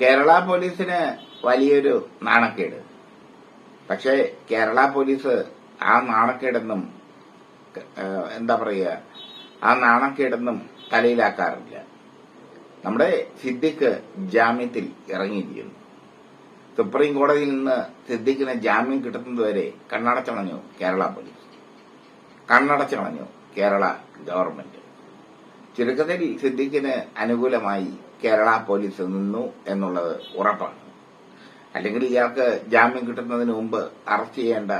കേരള പോലീസിന് വലിയൊരു നാണക്കേട്. പക്ഷേ കേരള പോലീസ് ആ നാണക്കേടൊന്നും എന്താ പറയുക ആ നാണക്കേടൊന്നും തലയിലാക്കാറില്ല. നമ്മുടെ സിദ്ദിഖ് ജാമ്യത്തിൽ ഇറങ്ങിയിരിക്കുന്നു. സുപ്രീം കോടതിയിൽ നിന്ന് സിദ്ദിഖിന് ജാമ്യം കിട്ടുന്നതുവരെ കണ്ണടച്ചണഞ്ഞു കേരള പോലീസ്. കണ്ണടച്ചണഞ്ഞു കേരള ഗവൺമെന്റ്. ചുരുക്കത്തിൽ സിദ്ദിഖിന് അനുകൂലമായി കേരള പോലീസ് നിന്നു എന്നുള്ളത് ഉറപ്പാണ്. അല്ലെങ്കിൽ ഇയാൾക്ക് ജാമ്യം കിട്ടുന്നതിന് മുമ്പ് അറസ്റ്റ് ചെയ്യേണ്ട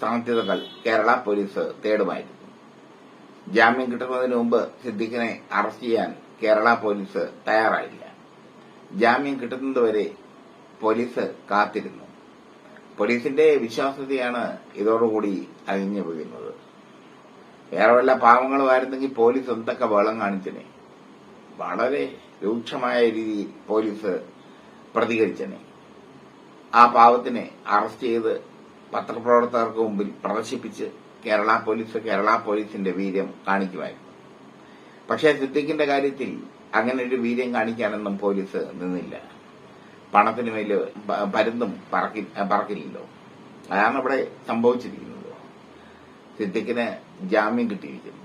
സാധ്യതകൾ കേരള പോലീസ് തേടുമായിരുന്നു. ജാമ്യം കിട്ടുന്നതിന് മുമ്പ് സിദ്ദിഖിനെ അറസ്റ്റ് ചെയ്യാൻ കേരള പോലീസ് തയ്യാറായില്ല. ജാമ്യം കിട്ടുന്നതുവരെ പോലീസ് കാത്തിരുന്നു. പോലീസിന്റെ വിശ്വാസ്യതയാണ് ഇതോടുകൂടി അഴിഞ്ഞു വീഴുന്നത് വേറെ വല്ല പാവങ്ങളുമായിരുന്നെങ്കിൽ പോലീസ് എന്തൊക്കെ വെള്ളം കാണിച്ചനെ? വളരെ രൂക്ഷമായ രീതിയിൽ പോലീസ് പ്രതികരിച്ചനെ. ആ പാവത്തിനെ അറസ്റ്റ് ചെയ്ത് പത്രപ്രവർത്തകർക്ക് മുമ്പിൽ പ്രദർശിപ്പിച്ച് കേരള പോലീസ് കേരള പോലീസിന്റെ വീര്യം കാണിക്കുമായിരുന്നു. പക്ഷേ സിദ്ദിഖിന്റെ കാര്യത്തിൽ അങ്ങനെ ഒരു വീര്യം കാണിക്കാനൊന്നും പോലീസ് നിന്നില്ല. പണത്തിന് മേൽ പരുന്നും പറക്കില്ലല്ലോ. അതാണ് ഇവിടെ സംഭവിച്ചിരിക്കുന്നത്. സിദ്ദിഖിന് ജാമ്യം കിട്ടിയിരിക്കുന്നു.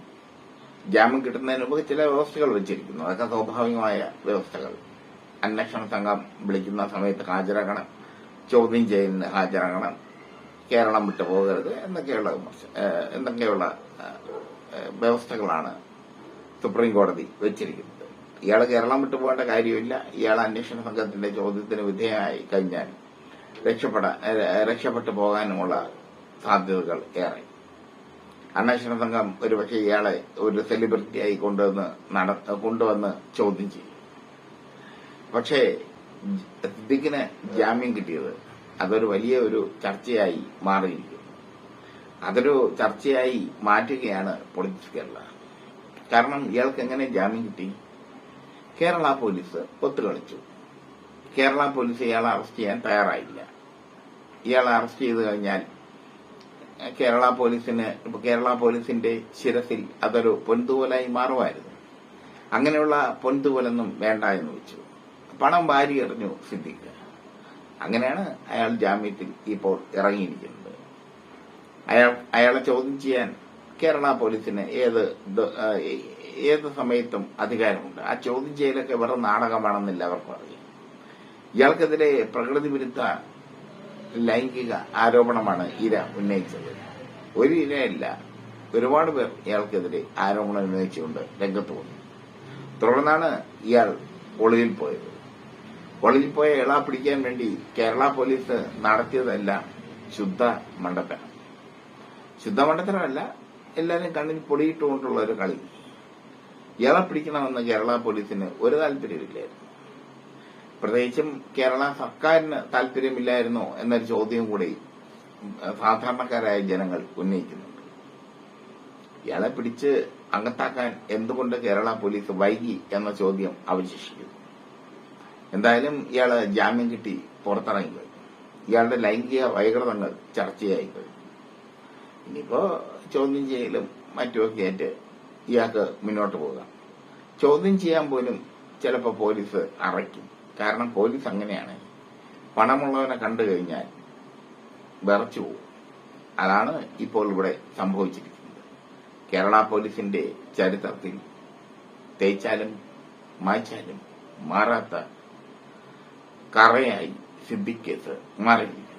ജാമ്യം കിട്ടുന്നതിന് മുമ്പ് ചില വ്യവസ്ഥകൾ വെച്ചിരിക്കുന്നു. അതൊക്കെ സ്വാഭാവികമായ വ്യവസ്ഥകൾ. അന്വേഷണ സംഘം വിളിക്കുന്ന സമയത്ത് ഹാജരാകണം ചോദ്യം ചെയ്യുന്ന ഹാജരാകണം കേരളം വിട്ടു പോകരുത് എന്നൊക്കെയുള്ള എന്നൊക്കെയുള്ള വ്യവസ്ഥകളാണ് സുപ്രീം കോടതി വെച്ചിരിക്കുന്നത്. ഇയാൾ കേരളം വിട്ടു പോകേണ്ട കാര്യമില്ല. ഇയാൾ അന്വേഷണ സംഘത്തിന്റെ ചോദ്യത്തിന് വിധേയമായി കഴിഞ്ഞാൽ രക്ഷപ്പെടാൻ രക്ഷപ്പെട്ടു പോകാനുമുള്ള സാധ്യതകൾ ഏറെ. അന്വേഷണ സംഘം ഒരുപക്ഷെ ഇയാളെ ഒരു സെലിബ്രിറ്റിയായി കൊണ്ടുവന്ന് നട- കൊണ്ടുവന്ന് ചോദ്യം ചെയ്യും. പക്ഷേ സിദ്ദിഖിന് ജാമ്യം കിട്ടിയത് അതൊരു വലിയ ഒരു ചർച്ചയായി മാറിയിരിക്കും അതൊരു ചർച്ചയായി മാറ്റുകയാണ് പൊളിറ്റിക്സ് കേരള. കാരണം ഇയാൾക്ക് എങ്ങനെ ജാമ്യം കിട്ടി? കേരള പോലീസ് ഒത്തുകളിച്ചു. കേരള പോലീസ് ഇയാളെ അറസ്റ്റ് ചെയ്യാൻ തയ്യാറായില്ല. ഇയാളെ അറസ്റ്റ് ചെയ്ത് കഴിഞ്ഞാൽ കേരള പോലീസിന് കേരള പോലീസിന്റെ ശിരസിൽ അതൊരു പൊൻതൂവലായി മാറുമായിരുന്നു. അങ്ങനെയുള്ള പൊൻതൂവലൊന്നും വേണ്ട എന്ന് വെച്ചു. പണം വാരി എറിഞ്ഞു സിദ്ദിഖ്. അങ്ങനെയാണ് അയാൾ ജാമ്യത്തിൽ ഇപ്പോൾ ഇറങ്ങിയിരിക്കുന്നത്. അയാൾ അയാളെ ചോദ്യം ചെയ്യാൻ കേരള പോലീസിന് ഏത് ഏത് സമയത്തും അധികാരമുണ്ട്. ആ ചോദ്യം ചെയ്യലൊക്കെ വെറും നാടകമാണെന്നില്ല അവർക്ക് അറിയാം. ഇയാൾക്കെതിരെ പ്രകൃതി വിരുദ്ധ ലൈംഗിക ആരോപണമാണ് ഇര ഉന്നയിച്ചത്. ഒരു ഇരയല്ല ഒരുപാട് പേർ ഇയാൾക്കെതിരെ ആരോപണം ഉന്നയിച്ചുകൊണ്ട് രംഗത്ത് വന്നു. തുടർന്നാണ് ഇയാൾ ഒളിവിൽ പോയത്. ഒളിവിൽ പോയ ഇള പിടിക്കാൻ വേണ്ടി കേരള പോലീസ് നടത്തിയതെല്ലാം ശുദ്ധ മണ്ടത്തരം. ശുദ്ധ മണ്ടത്തരമല്ല എല്ലാവരും കണ്ണിൽ പൊടിയിട്ടുകൊണ്ടുള്ള ഒരു കളി. ഇയാളെ പിടിക്കണമെന്ന് കേരള പോലീസിന് ഒരു താല്പര്യമില്ലായിരുന്നു പ്രത്യേകിച്ചും കേരള സർക്കാരിന് താല്പര്യമില്ലായിരുന്നോ എന്നൊരു ചോദ്യം കൂടി സാധാരണക്കാരായ ജനങ്ങൾ ഉന്നയിക്കുന്നുണ്ട്. ഇയാളെ പിടിച്ച് അകത്താക്കാൻ എന്തുകൊണ്ട് കേരള പോലീസ് വൈകി എന്ന ചോദ്യം അവശേഷിക്കുന്നു. എന്തായാലും ഇയാൾ ജാമ്യം കിട്ടി പുറത്തിറങ്ങി കഴിഞ്ഞു ഇയാളുടെ ലൈംഗിക വൈകൃതങ്ങൾ ചർച്ചയായി കഴിഞ്ഞു ഇനിയിപ്പോ ചോദ്യം ചെയ്യലും മറ്റുമൊക്കെ ആയിട്ട് ഇയാൾക്ക് മുന്നോട്ട് പോകാം. ചോദ്യം ചെയ്യാൻ പോലും ചിലപ്പോൾ പോലീസ് അറയ്ക്കും. കാരണം പോലീസ് അങ്ങനെയാണ്. പണമുള്ളവനെ കണ്ടു കഴിഞ്ഞാൽ വിറച്ചു പോകും. അതാണ് ഇപ്പോൾ ഇവിടെ സംഭവിച്ചിരിക്കുന്നത്. കേരള പോലീസിന്റെ ചരിത്രത്തിൽ തേച്ചാലും മായ്ച്ചാലും മാറാത്ത കറയായി സിദ്ധിക്കേസ് മാറിയിരിക്കുന്നു.